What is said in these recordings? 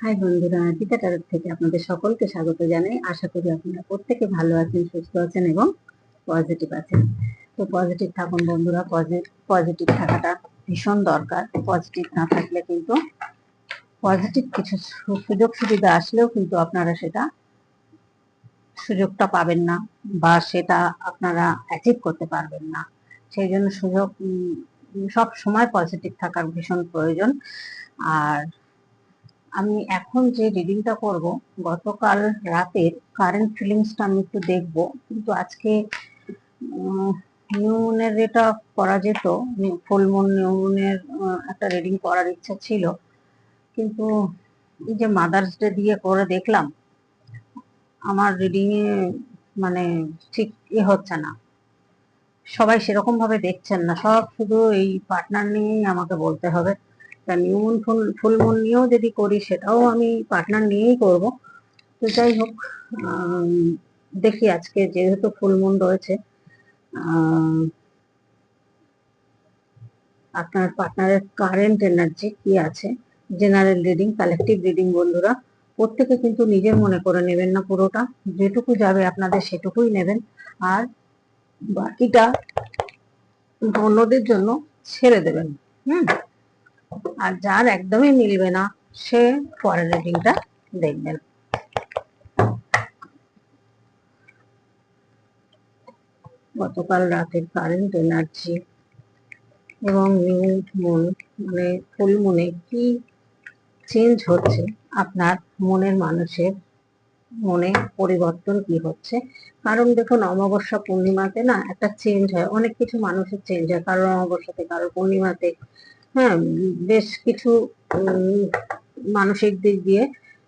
High বন্ধুরা টারক থেকে আপনাদের সকলকে স্বাগত জানাই। আশা করি আপনারা প্রত্যেকে ভালো আছেন, সুস্থ আছেন এবং পজিটিভ আছেন। তো পজিটিভ থাকুন বন্ধুরা পজিটিভ থাকাটা ভীষণ দরকার। পজিটিভ না থাকলে কিন্তু পজিটিভ কিছু সুযোগ সুবিধা আসলেও কিন্তু আপনারা সেটা সুযোগটা পাবেন না বা সেটা আপনারা অ্যাচিভ করতে পারবেন না। সেই জন্য সুযোগ সব সময় পজিটিভ থাকার ভীষণ প্রয়োজন। আর আমি এখন যে রিডিংটা করব, গতকাল রাতের কারেন্ট ফিলিংসটা আমি একটু দেখব। কিন্তু আজকে নিউ মুনের এটা করা যেত ফুল মুন নিউ একটা রিডিং করার ইচ্ছা ছিল। কিন্তু এই যে মাদার্স ডে দিয়ে করে দেখলাম, আমার রিডিংয়ে মানে ঠিক এ হচ্ছে না। সবাই সেরকম ভাবে দেখছেন না, সব শুধু এই পার্টনার নিয়েই আমাকে বলতে হবে। তা new moon full full moon নিয়েও যদি করি, সেটাও আমি পার্টনার নিয়েই করব। তো যাই হোক দেখি আজকে যেহেতু ফুল মুন রয়েছে আপনার পার্টনারের কারেন্ট এনার্জি কি আছে? জেনারেল রিডিং কালেকটিভ রিডিং বন্ধুরা, প্রত্যেকে কিন্তু নিজের মনে করে নেবেন না পুরোটা। যেটুকু যাবে আপনাদের সেটুকুই নেবেন। আর বাকিটা অন্যদের জন্য ছেড়ে দেবেন। হুম? আর যার একদমই মিলবে না, সে পরের রিডিংটা দেখবেন গতকাল রাতের কারেন্ট এনার্জি এবং নিউ মুন মানে ফুল মুনে কি চেঞ্জ হচ্ছে, আপনার মনের মানুষের মনে পরিবর্তন কি হচ্ছে? কারণ দেখুন, অমাবস্যা পূর্ণিমাতে না একটা চেঞ্জ হয়, অনেক কিছু মানুষের চেঞ্জ হয়, কারোর অমাবস্যাতে, কারোর পূর্ণিমাতে। হ্যাঁ বেশ কিছু মানসিক দিক দিয়ে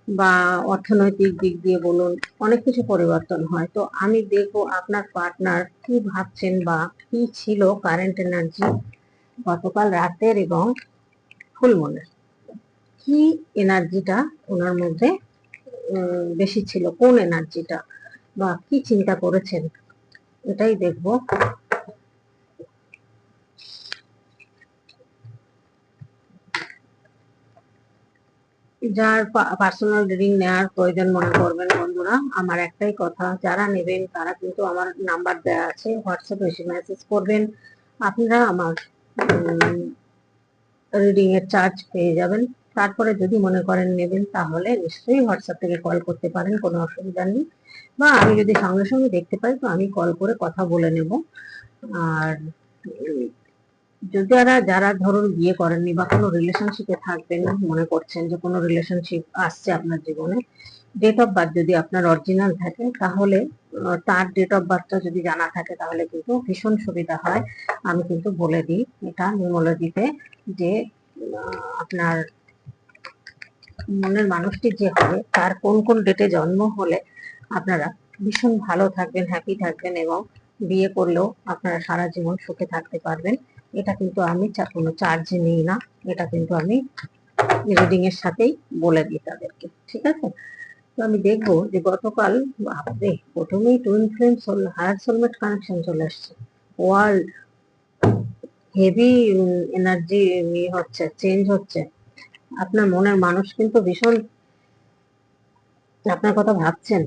বা অর্থনৈতিক দিক দিয়ে বলুন, অনেক কিছু পরিবর্তন হয়। তো আমি দেখব আপনার পার্টনার কি ভাবছেন বা কি ছিল কারেন্ট এনার্জি গতকাল রাতের এবং ফুল মনের? কি এনার্জিটা ওনার মধ্যে বেশি ছিল? কোন এনার্জিটা বা কি চিন্তা করেছেন? এটাই দেখব। যার পার্সোনাল রিডিং নেওয়ার প্রয়োজন মনে করবেন বন্ধুরা। আমার একটাই কথা, যারা নেবেন তারা কিন্তু আমার নাম্বার দেওয়া আছে হোয়াটসঅ্যাপে এসে মেসেজ করবেন। আপনারা আমার রিডিং এর চার্জ পেয়ে যাবেন। তারপরে যদি মনে করেন নেবেন, তাহলে নিশ্চয়ই হোয়াটসঅ্যাপ থেকে কল করতে পারেন, কোনো অসুবিধা নেই। বা আমি যদি সঙ্গে সঙ্গে দেখতে পাই, তো আমি কল করে কথা বলে নেব। আর যারা যারা ধরুন বিয়ে করেননি বা কোনো রিলেশনশিপে থাকবেন না, মনে করছেন যে কোনো রিলেশনশিপ আসছে আপনার জীবনে ডেট অফ বার্থ যদি আপনার অরিজিনাল থাকে, তাহলে তার ডেট অফ বার্থটা যদি জানা থাকে, তাহলে কিন্তু ভীষণ সুবিধা হয়। আমি কিন্তু বলে দিই এটা নিউমোলজিতে যে আপনার মনের মানুষটি যে হবে, তার কোন কোন ডেটে জন্ম হলে আপনারা ভীষণ ভালো থাকবেন হ্যাপি থাকবেন এবং বিয়ে করলেও আপনারা সারা জীবন সুখে থাকতে পারবেন। এটা কিন্তু আমি কোনো চার্জ নিই না। এটা কিন্তু আমি রিডিং এর সাথেই বলে দিই তাদেরকে, ঠিক আছে? তো আমি দেখব যে গতকাল, বাপরে, প্রথমেই twin flame soul higher soulmate connection চলে আসছে ওয়ার্ল্ড হেভি এনার্জি হচ্ছে চেঞ্জ হচ্ছে। আপনার মনের মানুষ কিন্তু ভীষণ, আপনার কথা ভাবছেন,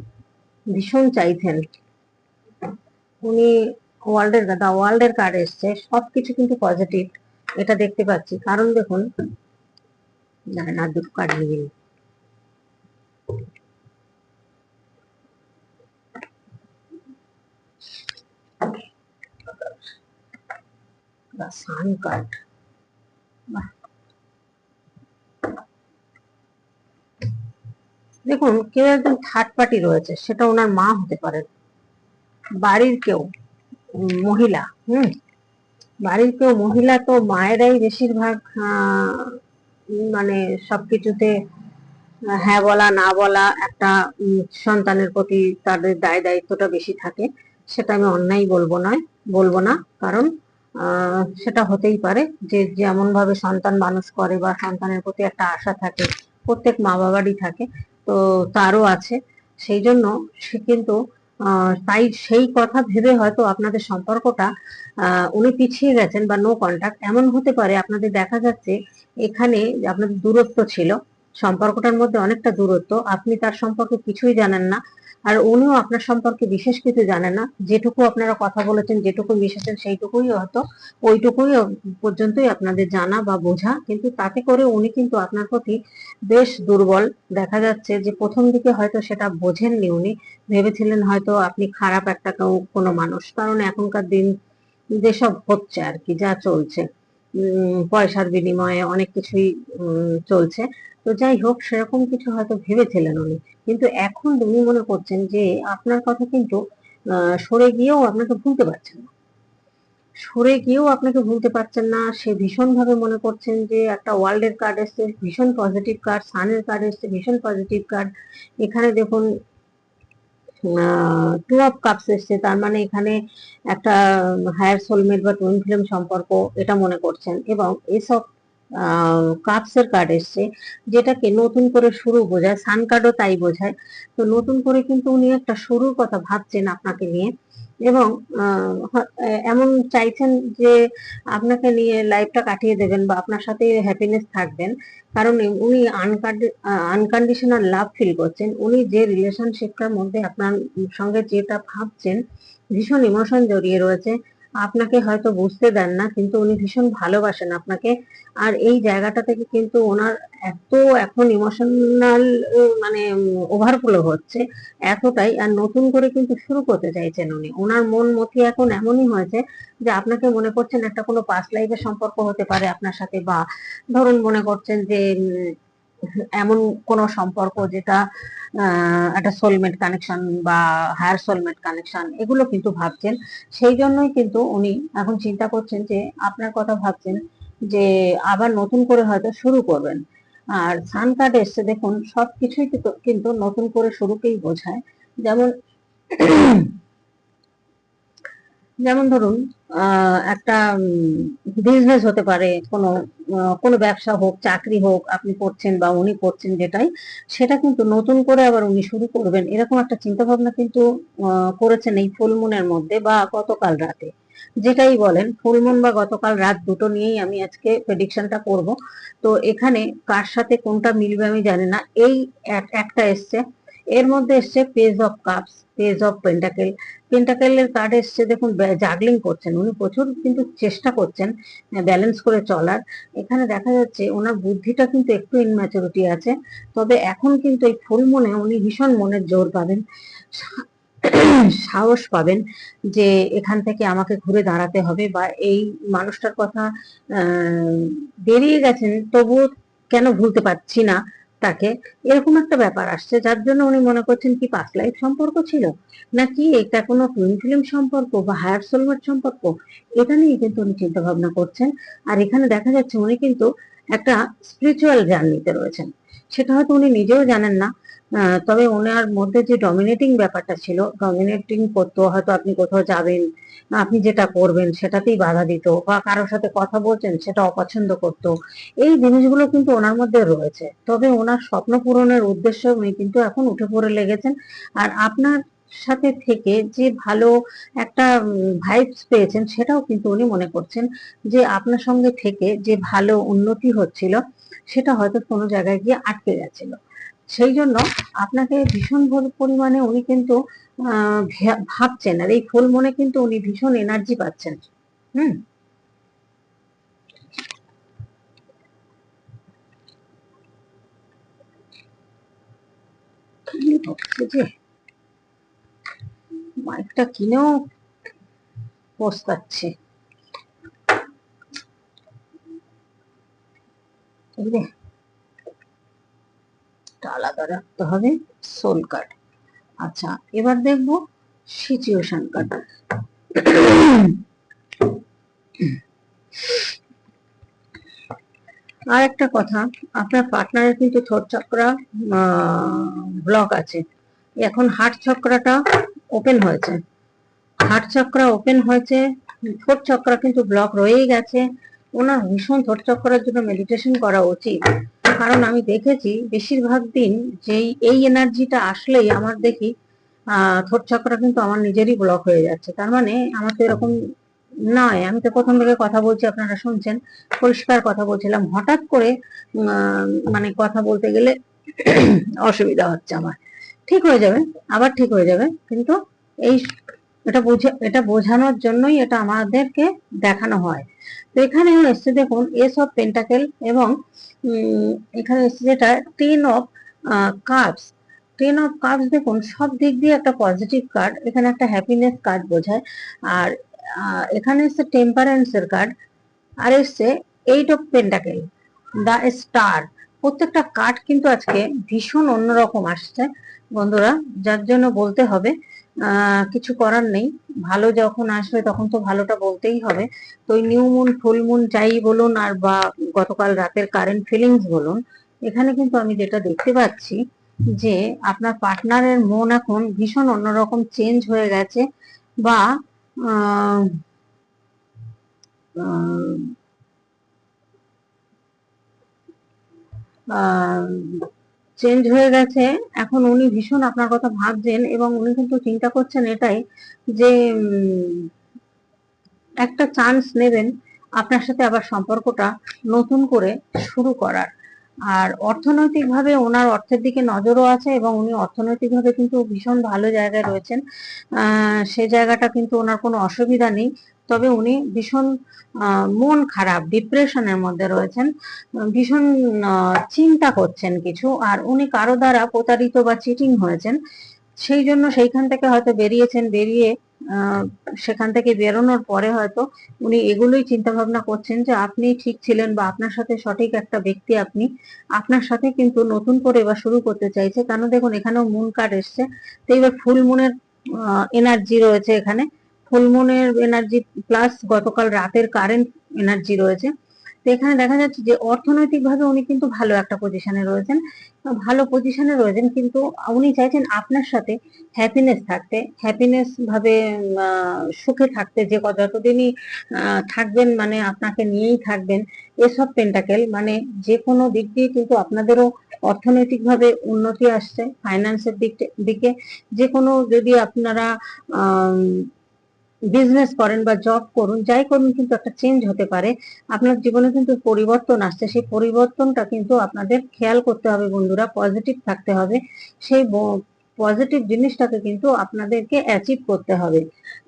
ভীষণ চাইছেন। উনি ওয়ার্ল্ডের দা ওয়ার্ল্ডের কার্ড এসছে, সবকিছু কিন্তু পজিটিভ এটা দেখতে পাচ্ছি। কারণ দেখুন দাঁড়ান না, দুটো কার্ড নিয়ে। The Sun দেখুন, কেউ একজন থার্ড পার্টি রয়েছে, সেটা ওনার মা হতে পারে বাড়ির কেউ। মহিলা, হুম? বাড়ির কেউ মহিলা তো মায়েরাই বেশিরভাগ মানে সবকিছুতে হ্যাঁ বলা, না বলা একটা সন্তানের প্রতি তাদের দায় দায়িত্বটা বেশি থাকে। সেটা আমি অন্যায় বলব নয়, বলব না। কারণ সেটা হতেই পারে যে যেমন ভাবে সন্তান মানুষ করে বা সন্তানের প্রতি একটা আশা থাকে, প্রত্যেক মা বাবারই থাকে, তো তারও আছে। সেই জন্য সে কিন্তু তাই সেই কথা ভেবে হয়তো আপনাদের সম্পর্কটা উনি পিছিয়ে গেছেন বা নো কন্ট্যাক্ট এমন হতে পারে আপনাদের দেখা যাচ্ছে এখানে আপনাদের দূরত্ব ছিল, সম্পর্কটার মধ্যে অনেকটা দূরত্ব, আপনি তার সম্পর্কে কিছুই জানেন না আর উনিও আপনার সম্পর্কে বিশেষ কিছু জানেন না। যেটুকু আপনারা কথা বলেছেন, যেটুকু মিশেছেন, সেইটুকুই হয়তো ওইটুকুই পর্যন্তই আপনাদের জানা বা বোঝা। কিন্তু তাতে করে উনি কিন্তু আপনার প্রতি বেশ দুর্বল। দেখা যাচ্ছে যে প্রথম দিকে হয়তো সেটা বোঝেননি উনি। ভেবেছিলেন হয়তো আপনি খারাপ একটা কোনো মানুষ। কারণ এখনকার দিন যেসব হচ্ছে আর কি, যা চলছে পয়সার বিনিময়ে অনেক কিছুই চলছে। তো যাই হোক, সেরকম কিছু হয়তো ভেবেছিলেন উনি। কিন্তু এখন উনি মনে করছেন যে, আপনার কথা কিন্তু সরে গিয়েও আপনাকে ভুলতে পারছেন না। সরে গিয়েও আপনাকে ভুলতে পারছেন না। সে ভীষণ ভাবে মনে করছেন যে, একটা ওয়ার্ল্ডের কার্ড এসছে, ভীষণ পজিটিভ কার্ড সানের কার্ড এসছে, ভীষণ পজিটিভ কার্ড এখানে দেখুন টু অফ কাপস এসছে, তার মানে এখানে একটা হায়ার সোলমেট বা টুইন ফিল্ম সম্পর্ক, এটা মনে করছেন। এবং এসব কাপস এর কার্ড এসছে, যেটাকে নতুন করে শুরু বোঝায় সান কার্ডও তাই বোঝায়। তো নতুন করে কিন্তু উনি একটা শুরুর কথা ভাবছেন আপনাকে নিয়ে এবং এমন চাইছেন যে আপনাকে নিয়ে লাইফটা কাটিয়ে দেবেন বা আপনার সাথে হ্যাপিনেস থাকবেন। কারণ উনি আনকন্ডিশনাল লাভ ফিল করছেন। উনি যে রিলেশনশিপটার মধ্যে আপনার সঙ্গে যেটা ভাবছেন, ভীষণ ইমোশন জড়িয়ে রয়েছে। আপনাকে হয়তো বুঝতে দেন না, কিন্তু উনি ভীষণ ভালোবাসেন আপনাকে। আর এই জায়গাটা থেকে কিন্তু ওনার এত এখন ইমোশনাল মানে ওভারফ্লো হচ্ছে এতটাই, আর নতুন করে কিন্তু শুরু করতে চাইছেন উনি। ওনার মন মতি এখন এমনই হয়েছে যে আপনাকে মনে করছেন একটা কোনো পাস্ট লাইফের সম্পর্ক হতে পারে আপনার সাথে বা ধরুন মনে করছেন যে এমন কোন সম্পর্ক যেটা একটা সোলমেট কানেকশন বা হায়ার সোলমেট কানেকশন এগুলো কিন্তু ভাবছেন। সেই জন্যই কিন্তু উনি এখন চিন্তা করছেন যে, আপনার কথা ভাবছেন যে, আবার নতুন করে হয়তো শুরু করবেন। আর সান কার্ড এসছে, দেখুন, সবকিছুই কিন্তু- কিন্তু নতুন করে শুরুকেই বোঝায়। যেমন যেমন ধরুন একটা বিজনেস হতে পারে, কোনো কোনো ব্যবসা হোক, চাকরি হোক, আপনি করছেন বা উনি করছেন যেটাই, সেটা কিন্তু নতুন করে আবার উনি শুরু করবেন, এরকম একটা চিন্তা ভাবনা কিন্তু করেছেন এই ফুলমুনের মধ্যে বা গতকাল রাতে। যেটাই বলেন, ফুলমুন বা গতকাল রাত দুটো নিয়েই আমি আজকে প্রেডিকশনটা করব। তো এখানে কার সাথে কোনটা মিলবে আমি জানি না, এই এক- একটা এসছে। এর মধ্যে এসছে page of cups page of pentacle পেন্টাকেলের card এসছে, দেখুন জাগলিং করছেন। উনি প্রচুর কিন্তু চেষ্টা করছেন ব্যালেন্স করে চলার। এখানে দেখা যাচ্ছে ওনার বুদ্ধিটা কিন্তু একটু ইনম্যাচুরিটি আছে, তবে এখন কিন্তু এই ফুল মনে, উনি ভীষণ মনের জোর পাবেন। সাহস পাবেন যে এখান থেকে আমাকে ঘুরে দাঁড়াতে হবে বা এই মানুষটার কথা বেরিয়ে গেছেন, তবুও কেন ভুলতে পারছি না? তাকে এরকম একটা ব্যাপার আসছে যার জন্য উনি মনে করছেন কি পাস্ট লাইফ সম্পর্ক ছিল? নাকি এটা কোনো ফিল্ম ফিল্ম সম্পর্ক বা হায়ার সোলমেট সম্পর্ক? এটা নিয়ে কিন্তু উনি চিন্তা ভাবনা করছেন। আর এখানে দেখা যাচ্ছে উনি কিন্তু একটা স্পিরিচুয়াল জার্নিতে রয়েছেন। সেটা হয়তো উনি নিজেও জানেন না। তবে ওনার মধ্যে যে ডমিনেটিং ব্যাপারটা ছিল ডমিনেটিং করতো, হয়তো আপনি কোথাও যাবেন, আপনি যেটা করবেন সেটাতেই বাধা দিত বা কারোর সাথে কথা বলছেন সেটা অপছন্দ করতো। এই জিনিসগুলো কিন্তু ওনার মধ্যে রয়েছে। তবে ওনার স্বপ্ন পূরণের উদ্দেশ্য উনি কিন্তু এখন উঠে পড়ে লেগেছেন। আর আপনার সাথে থেকে যে ভালো একটা ভাইবস পেয়েছেন সেটাও কিন্তু উনি মনে করছেন যে আপনার সঙ্গে থেকে যে ভালো উন্নতি হচ্ছিল, সেটা হয়তো কোনো জায়গায় গিয়ে আটকে গেছিল। সেই জন্য আপনাকে ভীষণ পরিমাণে উনি কিন্তু ভাবছেন। আর এই ফুল মনে কিন্তু উনি ভীষণ এনার্জি পাচ্ছেন। হুম? মাইকটা কিনেও পস্তাচ্ছে। এই এটা আলাদা রাখতে হবে সোল কার্ড আচ্ছা এবার দেখব সিচুয়েশন কার্ড আর একটা কথা, আপনার পার্টনারের কিন্তু থোট চক্রা ব্লক আছে। এখন হার্ট চক্রাটা ওপেন হয়েছে। হার্ট চক্রা ওপেন হয়েছে থোট চক্রা কিন্তু ব্লক রয়েই গেছে। ওনার ভীষণ থোট চক্রের জন্য মেডিটেশন করা উচিত। কারণ আমি দেখেছি বেশিরভাগ দিন যেই, এই এনার্জিটা আসলেই আমার দেখি থোট চক্রা কিন্তু আমার নিজেরই ব্লক হয়ে যাচ্ছে। তার মানে আমার তো এরকম নয়। আমি তো প্রথম থেকে কথা বলছি, আপনারা শুনছেন, পরিষ্কার কথা বলছিলাম। হঠাৎ করে মানে কথা বলতে গেলে অসুবিধা হচ্ছে আমার। ঠিক হয়ে যাবে, আবার ঠিক হয়ে যাবে, কিন্তু এই এটা বোঝা, এটা বোঝানোর জন্যই এটা আমাদেরকে দেখানো হয়। তো এখানে এসছে দেখুন এস অফ পেন্টাকেল এবং এখানে এসছে যেটা ten of cups ten of cups দেখুন, সব দিক দিয়ে একটা পজিটিভ কার্ড এখানে একটা হ্যাপিনেস কার্ড বোঝায়। আর এখানে এসছে টেম্পারেন্সের কার্ড আর এসছে eight of pentacle the star প্রত্যেকটা কার্ড কিন্তু আজকে ভীষণ অন্যরকম আসছে, বন্ধুরা, যার জন্য বলতে হবে। কিছু করার নেই। ভালো যখন আসবে তখন তো ভালোটা বলতেই হবে। তো ওই নিউ মুন ফুল মুন যাই বলুন আর বা গতকাল রাতের কারেন্ট ফিলিংস বলুন এখানে কিন্তু আমি যেটা দেখতে পাচ্ছি যে আপনার পার্টনারের মন এখন ভীষণ অন্যরকম চেঞ্জ হয়ে গেছে বা আহ, চেঞ্জ হয়ে গেছে। এখন উনি ভীষণ আপনার কথা ভাবছেন এবং উনি কিন্তু চিন্তা করছেন এটাই যে একটা চান্স নেবেন আপনার সাথে আবার সম্পর্কটা নতুন করে শুরু করার। আর অর্থনৈতিকভাবে ওনার অর্থের দিকে নজরও আছে এবং উনি অর্থনৈতিকভাবে কিন্তু ভীষণ ভালো জায়গায় রয়েছেন। সে জায়গাটা কিন্তু ওনার কোনো অসুবিধা নেই। তবে উনি ভীষণ মন খারাপ, ডিপ্রেশনের মধ্যে রয়েছেন, ভীষণ চিন্তা করছেন কিছু, আর উনি কারও দ্বারা প্রতারিত বা চিটিং হয়েছেন, সেই জন্য সেইখান থেকে হয়তো বেরিয়েছেন, বেরিয়ে সেখান থেকে বেরোনোর পরে হয়তো উনি এগুলোই চিন্তা ভাবনা করছেন যে আপনি ঠিক ছিলেন বা আপনার সাথে সঠিক একটা ব্যক্তি আপনি, আপনার সাথে কিন্তু নতুন করে এবার শুরু করতে চাইছে। কেন দেখুন, এখানেও মুন কার্ড এসছে, তো এবার ফুল মুনের এনার্জি রয়েছে এখানে। ফুল মুনের এনার্জি প্লাস গতকাল রাতের কারেন্ট এনার্জি রয়েছে। তো এখানে দেখা যাচ্ছে যে অর্থনৈতিকভাবে উনি কিন্তু ভালো একটা পজিশনে রয়েছেন। ভালো পজিশনে রয়েছেন কিন্তু উনি চাইছেন আপনার সাথে হ্যাপিনেস থাকতে হ্যাপিনেস ভাবে সুখে থাকতে, যে যতদিনই থাকবেন মানে আপনাকে নিয়েই থাকবেন, এসব পেন্টাকেল মানে যে কোনো দিক দিয়ে কিন্তু আপনাদেরও অর্থনৈতিকভাবে উন্নতি আসছে ফাইন্যান্সের দিক দিকে যে কোনো যদি আপনারা বিজনেস করেন বা জব করুন, যাই করুন কিন্তু একটা চেঞ্জ হতে পারে। আপনার জীবনে কিন্তু পরিবর্তন আসছে, সেই পরিবর্তনটা কিন্তু আপনাদের খেয়াল করতে হবে বন্ধুরা পজিটিভ থাকতে হবে। সেই পজিটিভ জিনিসটাকে কিন্তু আপনাদেরকে অ্যাচিভ করতে হবে।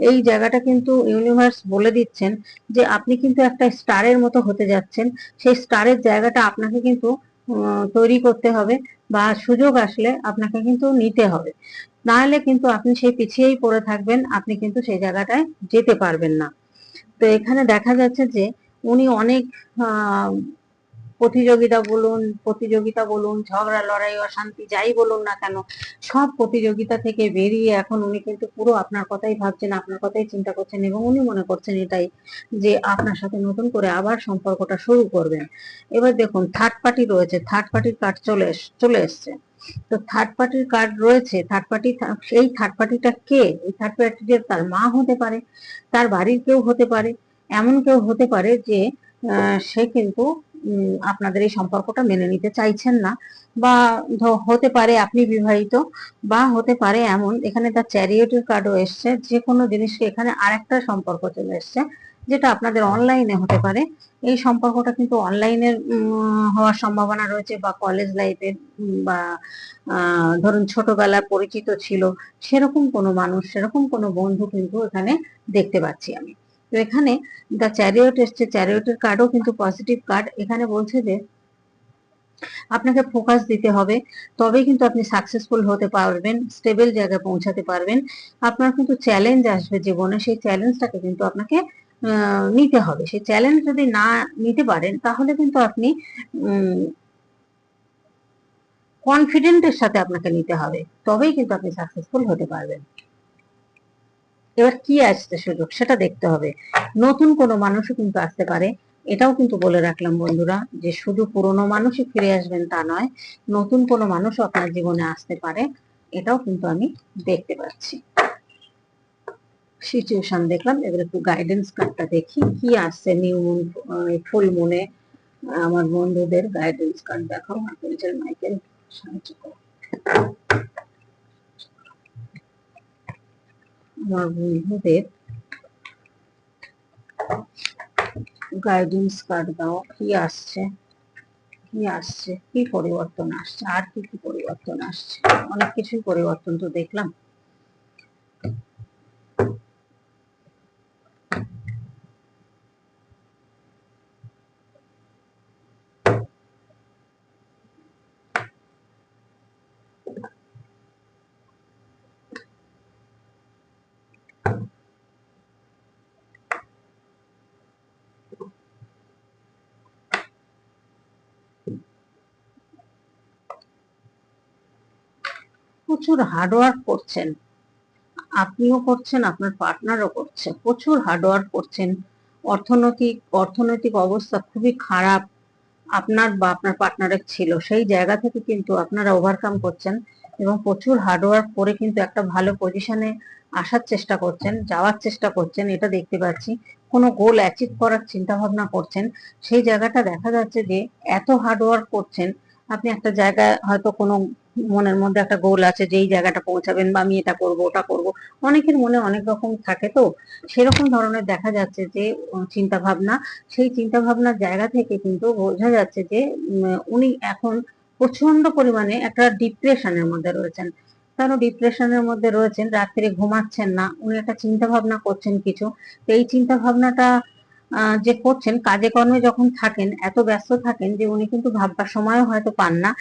এই জায়গাটা কিন্তু ইউনিভার্স বলে দিচ্ছেন যে আপনি কিন্তু একটা স্টারের মতো হতে যাচ্ছেন। সেই স্টারের জায়গাটা আপনাকে কিন্তু তৈরি করতে হবে বা সুযোগ আসলে আপনাকে কিন্তু নিতে হবে। নাহলে কিন্তু আপনি সেই পিছিয়েই পড়ে থাকবেন, আপনি কিন্তু সেই জায়গাটায় যেতে পারবেন না। তো এখানে দেখা যাচ্ছে যে উনি অনেক প্রতিযোগিতা বলুন প্রতিযোগিতা বলুন, ঝগড়া, লড়াই, অশান্তি, যাই বলুন না কেন, সব প্রতিযোগিতা থেকে বেরিয়ে এখন উনি কিন্তু পুরো আপনার কথাই ভাবছেন, আপনার কথাই চিন্তা করছেন এবং উনি মনে করছেন এটাই যে আপনার সাথে নতুন করে আবার সম্পর্কটা শুরু করবেন। এবার দেখুন থার্ড পার্টি রয়েছে থার্ড পার্টির কার্ড চলে চলে এসছে। তো থার্ড পার্টির কার্ড রয়েছে থার্ড পার্টি এই থার্ড পার্টিটা কে? এই থার্ড পার্টিটা তার মা হতে পারে, তার বাড়ির কেউ হতে পারে, এমন কেউ হতে পারে যে সে কিন্তু আপনাদের এই সম্পর্কটা মেনে নিতে চাইছেন না বা হতে পারে আপনি বিবাহিত বা হতে পারে এমন। এখানে তার চ্যারিয়টের কার্ডও এসছে। যে কোনো জিনিসকে এখানে আরেকটা সম্পর্ক চলে এসছে, যেটা আপনাদের অনলাইনে হতে পারে। এই সম্পর্কটা কিন্তু অনলাইনের হওয়ার সম্ভাবনা রয়েছে বা কলেজ লাইফে বা ধরুন ছোটবেলার পরিচিত ছিল, সেরকম কোনো মানুষ, সেরকম কোনো বন্ধু কিন্তু এখানে দেখতে পাচ্ছি আমি। তো এখানে দ্য চ্যারিয়ট এসছে চ্যারিয়টের কার্ডও কিন্তু পজিটিভ কার্ড এখানে বলছে যে, আপনাকে ফোকাস দিতে হবে, তবেই কিন্তু আপনি সাকসেসফুল হতে পারবেন স্টেবল জায়গায় পৌঁছাতে পারবেন। আপনার কিন্তু চ্যালেঞ্জ আসবে জীবনে, সেই চ্যালেঞ্জটাকে কিন্তু আপনাকে নিতে হবে। সেই চ্যালেঞ্জ যদি না নিতে পারেন, তাহলে কিন্তু আপনি কনফিডেন্টের সাথে আপনাকে নিতে হবে, তবেই কিন্তু আপনি সাকসেসফুল হতে পারবেন। এবার কি আসছে সুযোগ? সেটা দেখতে হবে। নতুন কোনো মানুষও কিন্তু আসতে পারে। এটাও কিন্তু বলে রাখলাম বন্ধুরা যে শুধু পুরনো মানুষই ফিরে আসবেন তা নয়, নতুন কোনো মানুষও আপনার জীবনে আসতে পারে। এটাও কিন্তু আমি দেখতে পাচ্ছি। সিচুয়েশন দেখলাম, এবার একটু গাইডেন্স কার্ডটা দেখি। কি আসছে নিউ মুন ফুল মুনে আমার বন্ধুদের গাইডেন্স কার্ড দেখাও। মাইকেল সাহায্য করো। আমার বন্ধুদের গাইডেন্স কার্ড দাও। কি আসছে? কি আসছে? কি পরিবর্তন আসছে? আর কি কি পরিবর্তন আসছে? অনেক কিছুই পরিবর্তন তো দেখলাম। প্রচুর হার্ডওয়ার্ক করছেন। আপনিও করছেন, আপনার পার্টনারও করছে। প্রচুর হার্ডওয়ার্ক করছেন। অর্থনৈতিক অর্থনৈতিক অবস্থা খুবই খারাপ। আপনার বা আপনার পার্টনারের ছিল। সেই জায়গা থেকে কিন্তু আপনারা ওভারকাম করছেন এবং প্রচুর হার্ডওয়ার্ক করে কিন্তু একটা ভালো পজিশনে আসার চেষ্টা করছেন, যাওয়ার চেষ্টা করছেন, এটা দেখতে পাচ্ছি। কোনো গোল অ্যাচিভ করার চিন্তা ভাবনা করছেন। সেই জায়গাটা দেখা যাচ্ছে যে এত হার্ডওয়ার্ক করছেন, আপনি একটা জায়গায় হয়তো কোনো মনের মধ্যে একটা গোল আছে যে এই জায়গাটা পৌঁছাবেন বা আমি এটা করব, ওটা করব। অনেকের মনে অনেক রকম থাকে তো। সেরকম ধরনের দেখা যাচ্ছে যে চিন্তা ভাবনা সেই চিন্তা ভাবনার জায়গা থেকে কিন্তু বোঝা যাচ্ছে যে উনি এখন প্রচণ্ড পরিমাণে একটা ডিপ্রেশনের মধ্যে রয়েছেন। কেন ডিপ্রেশনের মধ্যে রয়েছেন? রাত্রে ঘুমাচ্ছেন না, উনি একটা চিন্তা ভাবনা করছেন কিছু। তো এই চিন্তা ভাবনাটা যে করছেন, কাজে কর্মে যখন থাকেন, এত ব্যস্ত থাকেন যে উনি কিন্তু ভাববার সময়ও হয়তো পান না,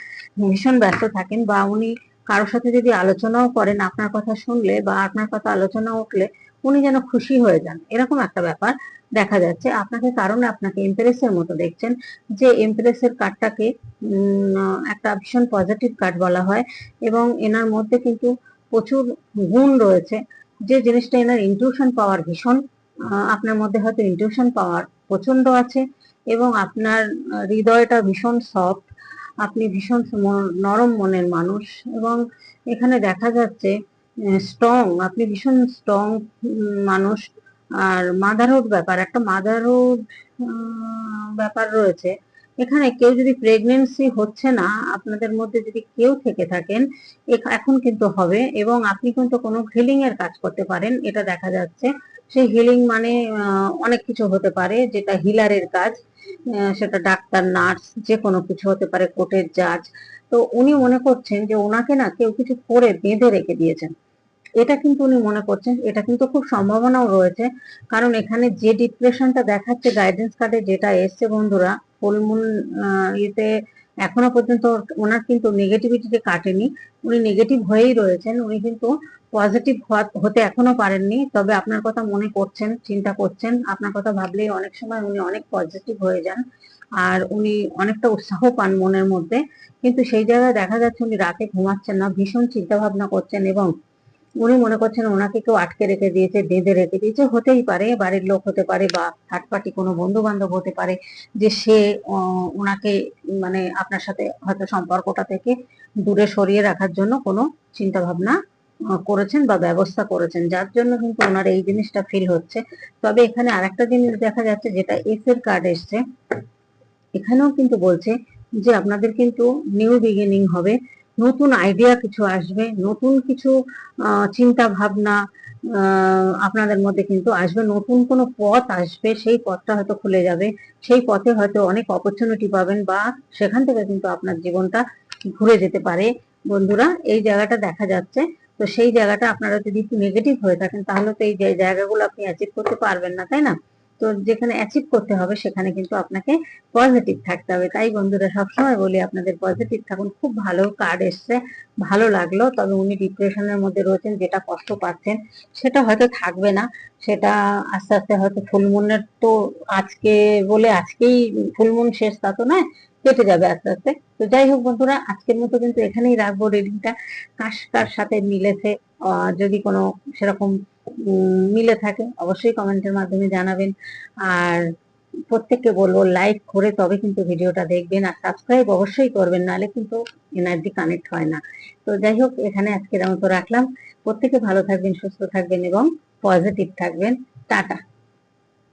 ভীষণ ব্যস্ত থাকেন বা উনি কারোর সাথে যদি আলোচনাও করেন, আপনার কথা শুনলে বা আপনার কথা আলোচনা উঠলে উনি যেন খুশি হয়ে যান। এরকম একটা ব্যাপার দেখা যাচ্ছে। আপনাকে কারণে আপনাকে এমপ্রেসের মতো দেখছেন যে এমপ্রেসের কার্ডটাকে একটা ভীষণ পজিটিভ কার্ড বলা হয় এবং এনার মধ্যে কিন্তু প্রচুর গুণ রয়েছে। যে জিনিসটা এনার ইনটিউশন পাওয়ার ভীষণ আপনার মধ্যে হয়তো ইনটিউশন পাওয়ার প্রচণ্ড আছে এবং আপনার হৃদয়টা ভীষণ সফট আপনি ভীষণ নরম মনের মানুষ এবং এখানে দেখা যাচ্ছে স্ট্রং আপনি ভীষণ স্ট্রং মানুষ। আর মাদারহুড ব্যাপার, একটা মাদারহুড ব্যাপার রয়েছে। এখানে কেউ যদি প্রেগনেন্সি হচ্ছে না, আপনাদের মধ্যে যদি কেউ থেকে থাকেন এখন কিন্তু হবে এবং আপনি কিন্তু কোনো হিলিং এর কাজ করতে পারেন। এটা দেখা যাচ্ছে। সেই হিলিং মানে অনেক কিছু হতে পারে, যেটা হিলারের কাজ সেটা ডাক্তার নার্স যে কোনো কিছু হতে পারে, কোর্টের জাজ তো উনি মনে করছেন যে ওনাকে না কেউ কিছু করে বেঁধে রেখে দিয়েছেন। এটা কিন্তু উনি মনে করছেন, এটা কিন্তু খুব সম্ভাবনাও রয়েছে। কারণ এখানে যে ডিপ্রেশনটা দেখাচ্ছে গাইডেন্স কার্ডে যেটা এসছে বন্ধুরা ফুলমুন ইয়েতে এখনও পর্যন্ত ওনার কিন্তু নেগেটিভিটিতে কাটেনি। উনি নেগেটিভ হয়েই রয়েছেন। উনি কিন্তু পজিটিভ হতে এখনও পারেননি। তবে আপনার কথা মনে করছেন, চিন্তা করছেন। আপনার কথা ভাবলেই অনেক সময় উনি অনেক পজিটিভ হয়ে যান। আর উনি অনেকটা উৎসাহ পান মনের মধ্যে। কিন্তু সেই জায়গায় দেখা যাচ্ছে উনি রাতে ঘুমাচ্ছেন না, ভীষণ চিন্তা ভাবনা করছেন এবং উনি মনে করছেন ওনাকে কেউ আটকে রেখে দিয়েছে, বেঁধে রেখে দিয়েছে, হতেই পারে, বাড়ির লোক হতে পারে বা থার্ড পার্টি কোনো বন্ধু বান্ধব হতে পারে যে সে ওনাকে মানে আপনার সাথে হয়তো সম্পর্কটা থেকে দূরে সরিয়ে রাখার জন্য কোনো চিন্তা ভাবনা করেছেন বা ব্যবস্থা করেছেন। যার জন্য কিন্তু ওনার এই জিনিসটা ফিল হচ্ছে। তবে এখানে আরেকটা জিনিস দেখা যাচ্ছে যেটা এস এর কার্ড এসছে। এখানেও কিন্তু বলছে যে আপনাদের কিন্তু নিউ বিগিনিং হবে। নতুন আইডিয়া কিছু আসবে, নতুন কিছু চিন্তা ভাবনা আপনাদের মধ্যে কিন্তু আসবে, নতুন কোনো পথ আসবে, সেই পথটা হয়তো খুলে যাবে, সেই পথে হয়তো অনেক অপরচুনিটি পাবেন বা সেখান থেকে কিন্তু আপনার জীবনটা ঘুরে যেতে পারে। বন্ধুরা, এই জায়গাটা দেখা যাচ্ছে, তো সেই জায়গাটা আপনারা যদি একটু নেগেটিভ হয়ে থাকেন, তাহলে তো এই জায়গাগুলো আপনি অ্যাচিভ করতে পারবেন না, তাই না? তো যেখানে অ্যাচিভ করতে হবে, সেখানে কিন্তু আপনাকে পজিটিভ থাকতে হবে। তাই বন্ধুরা, সবসময় বলি, আপনাদের পজিটিভ থাকুন। খুব ভালো কার্ড এসছে, ভালো লাগল। তবে উনি ডিপ্রেশনের মধ্যে রয়েছেন, যেটা কষ্ট পাচ্ছেন, সেটা হয়তো থাকবে না। সেটা আস্তে আস্তে হয়তো ফুলমুনের তো আজকে বলে আজকেই ফুলমুন শেষ, তা তো নয়, কেটে যাবে আস্তে আস্তে। তো যাই হোক বন্ধুরা, আজকের মতো কিন্তু এখানেই রাখব রিডিংটা কার কার সাথে মিলেছে যদি কোনো সেরকম মিলে থাকে, অবশ্যই কমেন্টের মাধ্যমে জানাবেন। আর প্রত্যেককে বলব লাইক করে তবে কিন্তু ভিডিওটা দেখবেন, আর সাবস্ক্রাইব অবশ্যই করবেন, নাহলে কিন্তু এনার্জি কানেক্ট হয় না। তো যাই হোক, এখানে আজকের মতো রাখলাম। প্রত্যেকে ভালো থাকবেন, সুস্থ থাকবেন এবং পজিটিভ থাকবেন। টাটা।